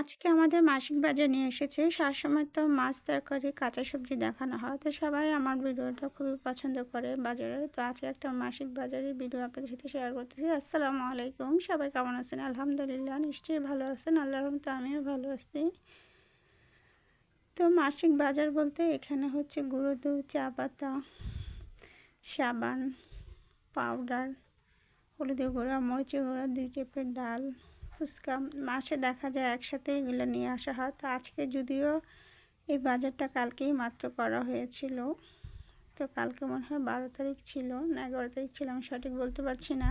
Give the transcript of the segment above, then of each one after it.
আজকে আমাদের মাসিক বাজার নিয়ে এসেছে। সবসময় তো মাছ তরকারি, কাঁচা সবজি দেখানো হয়। তো সবাই আমার ভিডিওটা খুবই পছন্দ করে বাজারে। তো আজকে একটা মাসিক বাজারের ভিডিও আপনাদের সাথে শেয়ার করতেছি। আসসালামু আলাইকুম। সবাই কেমন আছেন? আলহামদুলিল্লাহ, নিশ্চয়ই ভালো আছেন। আল্লাহর রহমতে আমিও ভালো আছি। তো মাসিক বাজার বলতে এখানে হচ্ছে গুঁড়ো দুধ, চা পাতা, সাবান, পাউডার, হলুদের গুঁড়া, মরিচের গুঁড়া, দুই টেপের ডাল ফুচকা মাসে দেখা যায় একসাথে এগুলো নিয়ে আসা হয়। তো আজকে যদিও এই বাজারটা কালকেই মাত্র করা হয়েছিল। তো কালকে মনে হয় বারো তারিখ ছিল না এগারো তারিখ ছিল আমি সঠিক বলতে পারছি না।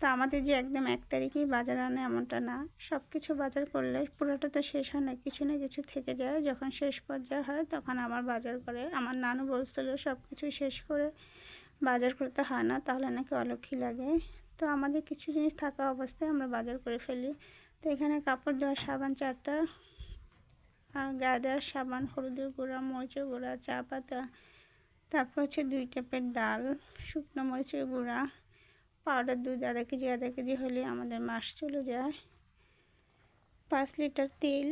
তো আমাদের যে একদম এক তারিখেই বাজার আনে এমনটা না। সব কিছু বাজার করলে পুরোটা তো শেষ হয় না, কিছু না কিছু থেকে যায়। যখন শেষ পর্যায়ে হয় তখন আমার বাজার করে। আমার নানু বলছিল সব কিছু শেষ করে বাজার করতে হয় না, তাহলে নাকি অলক্ষী লাগে। তো আমাদের কিছু জিনিস থাকা অবস্থায় আমরা বাজার করে ফেলি। তো এখানে কাপড় দেওয়ার সাবান চারটা, আর গায়ে দেওয়ার সাবান, হলুদের গুঁড়া, মরিচের গুঁড়া, চা পাতা, তারপর হচ্ছে দুই টেপের ডাল, শুকনো মরিচের গুঁড়া পাউডার দুধ, আধা কেজি আধা কেজি হলে আমাদের মাস চলে যায়। পাঁচ লিটার তেল।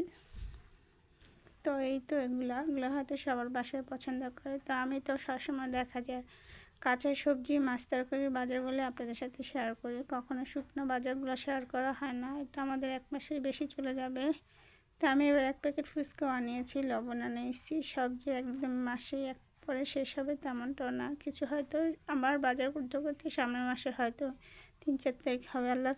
তো এই তো এগুলো। এগুলো হয়তো সবার বাসায় পছন্দ করে। তো আমি তো সবসময় দেখা যায় কাঁচা সবজি, মাছ তরকারির বাজারগুলো আপনাদের সাথে শেয়ার করি। কখনো শুকনো বাজারগুলো শেয়ার করা হয় না। এটা আমাদের এক মাসের বেশি চলে যাবে। তা আমি এবার এক প্যাকেট ফুচকাও আনিয়েছি লবণ আনিয়েছি। সবজি একদম মাসে এক পরে শেষ হবে তেমনটাও না। কিছু হয়তো আমার বাজার করতে করতে সামনের মাসে হয়তো তিন চার তারিখ হবে, আল্লাহ